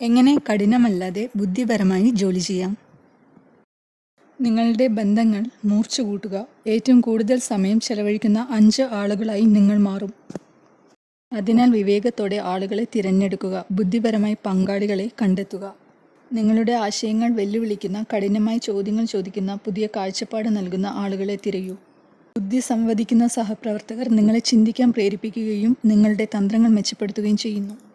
എങ്ങനെ കഠിനമല്ലാതെ ബുദ്ധിപരമായി ജോലി ചെയ്യാം? നിങ്ങളുടെ ബന്ധങ്ങൾ മൂർച്ചു കൂട്ടുക ഏറ്റവും കൂടുതൽ സമയം ചെലവഴിക്കുന്ന അഞ്ച് ആളുകളായി നിങ്ങൾ മാറും. അതിനാൽ വിവേകത്തോടെ ആളുകളെ തിരഞ്ഞെടുക്കുക. ബുദ്ധിപരമായി പങ്കാളികളെ കണ്ടെത്തുക. നിങ്ങളുടെ ആശയങ്ങൾ വെല്ലുവിളിക്കുന്ന കഠിനമായ ചോദ്യങ്ങൾ ചോദിക്കുന്ന പുതിയ കാഴ്ചപ്പാട് നൽകുന്ന ആളുകളെ തിരയൂ. ബുദ്ധി സംവദിക്കുന്ന സഹപ്രവർത്തകർ നിങ്ങളെ ചിന്തിക്കാൻ പ്രേരിപ്പിക്കുകയും നിങ്ങളുടെ തന്ത്രങ്ങൾ മെച്ചപ്പെടുത്തുകയും ചെയ്യുന്നു.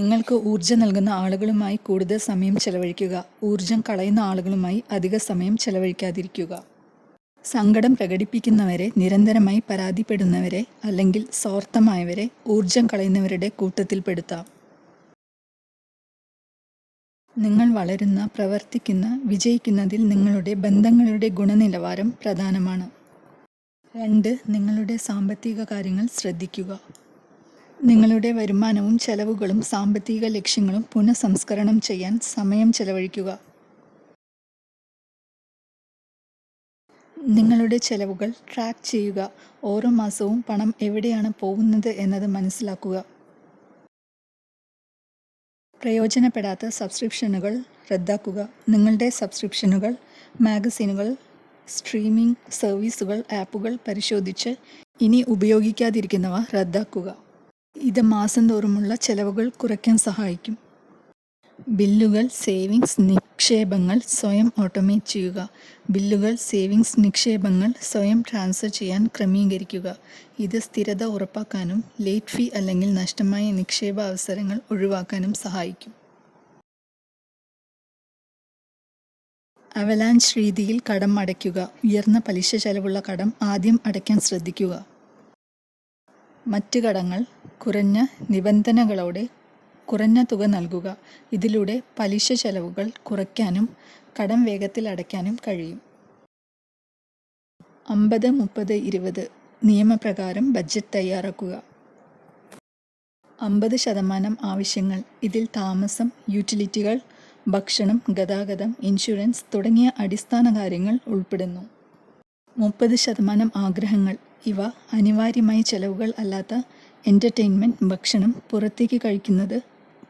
നിങ്ങൾക്ക് ഊർജം നൽകുന്ന ആളുകളുമായി കൂടുതൽ സമയം ചെലവഴിക്കുക. ഊർജം കളയുന്ന ആളുകളുമായി അധിക സമയം ചെലവഴിക്കാതിരിക്കുക. സങ്കടം പ്രകടിപ്പിക്കുന്നവരെ നിരന്തരമായി പരാതിപ്പെടുന്നവരെ അല്ലെങ്കിൽ സ്വാർത്ഥമായവരെ ഊർജം കളയുന്നവരുടെ കൂട്ടത്തിൽപ്പെടുത്താം നിങ്ങൾ വളരുന്ന പ്രവർത്തിക്കുന്ന വിജയിക്കുന്നതിൽ നിങ്ങളുടെ ബന്ധങ്ങളുടെ ഗുണനിലവാരം പ്രധാനമാണ്. രണ്ട് നിങ്ങളുടെ സാമ്പത്തിക കാര്യങ്ങൾ ശ്രദ്ധിക്കുക. നിങ്ങളുടെ വരുമാനവും ചെലവുകളും സാമ്പത്തിക ലക്ഷ്യങ്ങളും പുനഃസംസ്കരണം ചെയ്യാൻ സമയം ചെലവഴിക്കുക. നിങ്ങളുടെ ചെലവുകൾ ട്രാക്ക് ചെയ്യുക. ഓരോ മാസവും പണം എവിടെയാണ് പോകുന്നത് എന്നത് മനസ്സിലാക്കുക. പ്രയോജനപ്പെടാത്ത സബ്സ്ക്രിപ്ഷനുകൾ റദ്ദാക്കുക. നിങ്ങളുടെ സബ്സ്ക്രിപ്ഷനുകൾ മാഗസീനുകൾ സ്ട്രീമിംഗ് സർവീസുകൾ ആപ്പുകൾ പരിശോധിച്ച് ഇനി ഉപയോഗിക്കാതിരിക്കുന്നവ റദ്ദാക്കുക. ഇത് മാസം തോറുമുള്ള ചെലവുകൾ കുറയ്ക്കാൻ സഹായിക്കും. ബില്ലുകൾ സേവിങ്സ് നിക്ഷേപങ്ങൾ സ്വയം ഓട്ടോമേറ്റ് ചെയ്യുക. ബില്ലുകൾ സേവിങ്സ് നിക്ഷേപങ്ങൾ സ്വയം ട്രാൻസ്ഫർ ചെയ്യാൻ ക്രമീകരിക്കുക. ഇത് സ്ഥിരത ഉറപ്പാക്കാനും ലേറ്റ് ഫീ അല്ലെങ്കിൽ നഷ്ടമായ നിക്ഷേപ അവസരങ്ങൾ ഒഴിവാക്കാനും സഹായിക്കും. അവലാൻസ് രീതിയിൽ കടം അടയ്ക്കുക. ഉയർന്ന പലിശ ചെലവുള്ള കടം ആദ്യം അടയ്ക്കാൻ ശ്രദ്ധിക്കുക. മറ്റ് കടങ്ങൾ കുറഞ്ഞ നിബന്ധനകളോടെ കുറഞ്ഞ തുക നൽകുക. ഇതിലൂടെ പലിശ ചെലവുകൾ കുറയ്ക്കാനും കടം വേഗത്തിൽ അടയ്ക്കാനും കഴിയും. അമ്പത് മുപ്പത് ഇരുപത് നിയമപ്രകാരം ബഡ്ജറ്റ് തയ്യാറാക്കുക. അമ്പത് ശതമാനം ആവശ്യങ്ങൾ ഇതിൽ താമസം യൂട്ടിലിറ്റികൾ ഭക്ഷണം ഗതാഗതം ഇൻഷുറൻസ് തുടങ്ങിയ അടിസ്ഥാന കാര്യങ്ങൾ ഉൾപ്പെടുന്നു. മുപ്പത് ശതമാനം ആഗ്രഹങ്ങൾ ഇവ അനിവാര്യമായ ചെലവുകൾ അല്ലാത്ത എന്റർടൈൻമെന്റ് ഭക്ഷണം പുറത്തേക്ക് കഴിക്കുന്നത്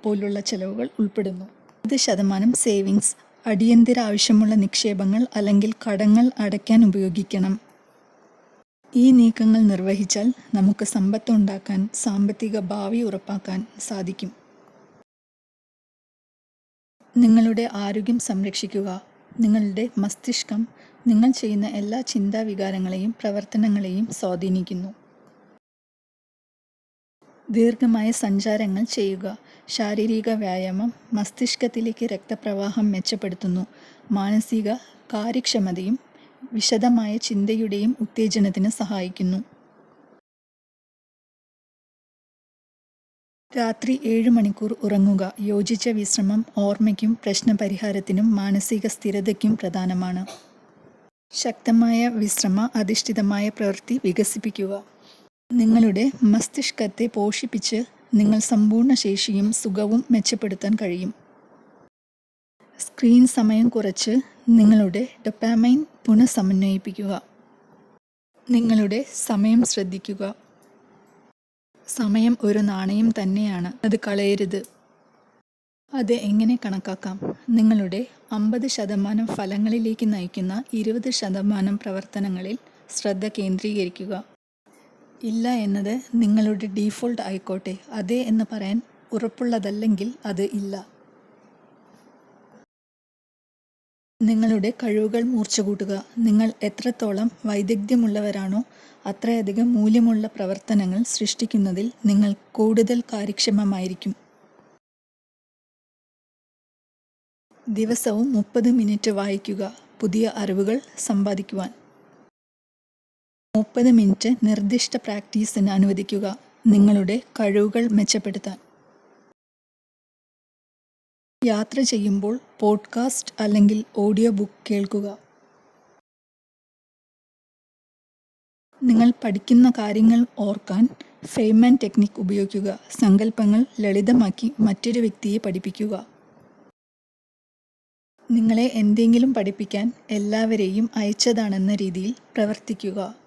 പോലുള്ള ചെലവുകൾ ഉൾപ്പെടുന്നു. ഇത് ശതമാനം സേവിങ്സ് അടിയന്തര ആവശ്യമുള്ള നിക്ഷേപങ്ങൾ അല്ലെങ്കിൽ കടങ്ങൾ അടയ്ക്കാൻ ഉപയോഗിക്കണം. ഈ നീക്കങ്ങൾ നിർവഹിച്ചാൽ നമുക്ക് സമ്പത്ത് ഉണ്ടാക്കാൻ സാമ്പത്തിക ഭാവി ഉറപ്പാക്കാൻ സാധിക്കും. നിങ്ങളുടെ ആരോഗ്യം സംരക്ഷിക്കുക നിങ്ങളുടെ മസ്തിഷ്കം നിങ്ങൾ ചെയ്യുന്ന എല്ലാ ചിന്താവികാരങ്ങളെയും പ്രവർത്തനങ്ങളെയും സ്വാധീനിക്കുന്നു. ദീർഘമായ സഞ്ചാരങ്ങൾ ചെയ്യുക. ശാരീരിക വ്യായാമം മസ്തിഷ്കത്തിലേക്ക് രക്തപ്രവാഹം മെച്ചപ്പെടുത്തുന്നു. മാനസിക കാര്യക്ഷമതയും വിശദമായ ചിന്തയുടെയും ഉത്തേജനത്തിന് സഹായിക്കുന്നു. രാത്രി ഏഴ് മണിക്കൂർ ഉറങ്ങുക. യോജിച്ച വിശ്രമം ഓർമ്മയ്ക്കും പ്രശ്നപരിഹാരത്തിനും മാനസിക സ്ഥിരതയ്ക്കും പ്രധാനമാണ്. ശക്തമായ വിശ്രമ അധിഷ്ഠിതമായ പ്രവൃത്തി വികസിപ്പിക്കുക. നിങ്ങളുടെ മസ്തിഷ്കത്തെ പോഷിപ്പിച്ച് നിങ്ങൾ സമ്പൂർണ ശേഷിയും സുഖവും മെച്ചപ്പെടുത്താൻ കഴിയും. സ്ക്രീൻ സമയം കുറച്ച് നിങ്ങളുടെ ഡൊപ്പാമൈൻ പുനഃസമന്വയിപ്പിക്കുക. നിങ്ങളുടെ സമയം ശ്രദ്ധിക്കുക. സമയം ഒരു നാണയം തന്നെയാണ്. അത് കളയരുത്. അത് എങ്ങനെ കണക്കാക്കാം? നിങ്ങളുടെ അമ്പത് ശതമാനം ഫലങ്ങളിലേക്ക് നയിക്കുന്ന ഇരുപത് ശതമാനം പ്രവർത്തനങ്ങളിൽ ശ്രദ്ധ കേന്ദ്രീകരിക്കുക. ഇല്ല എന്നത് നിങ്ങളുടെ ഡീഫോൾട്ട് ആയിക്കോട്ടെ. അതെ എന്ന് പറയാൻ ഉറപ്പുള്ളതല്ലെങ്കിൽ അത് ഇല്ല. നിങ്ങളുടെ കഴിവുകൾ മൂർച്ച കൂട്ടുക നിങ്ങൾ എത്രത്തോളം വൈദഗ്ധ്യമുള്ളവരാണോ അത്രയധികം മൂല്യമുള്ള പ്രവർത്തനങ്ങൾ സൃഷ്ടിക്കുന്നതിൽ നിങ്ങൾ കൂടുതൽ കാര്യക്ഷമമായിരിക്കും. ദിവസവും മുപ്പത് മിനിറ്റ് വായിക്കുക. പുതിയ അറിവുകൾ സമ്പാദിക്കുവാൻ. മുപ്പത് മിനിറ്റ് നിർദ്ദിഷ്ട പ്രാക്ടീസിന് അനുവദിക്കുക. നിങ്ങളുടെ കഴിവുകൾ മെച്ചപ്പെടുത്താൻ. യാത്ര ചെയ്യുമ്പോൾ പോഡ്കാസ്റ്റ് അല്ലെങ്കിൽ ഓഡിയോ ബുക്ക് കേൾക്കുക. നിങ്ങൾ പഠിക്കുന്ന കാര്യങ്ങൾ ഓർക്കാൻ ഫെയ്മൻ ടെക്നിക് ഉപയോഗിക്കുക. സങ്കല്പങ്ങൾ ലളിതമാക്കി മറ്റൊരു വ്യക്തിയെ പഠിപ്പിക്കുക. നിങ്ങളെ എന്തെങ്കിലും പഠിപ്പിക്കാൻ എല്ലാവരെയും അയച്ചതാണെന്ന രീതിയിൽ പ്രവർത്തിക്കുക.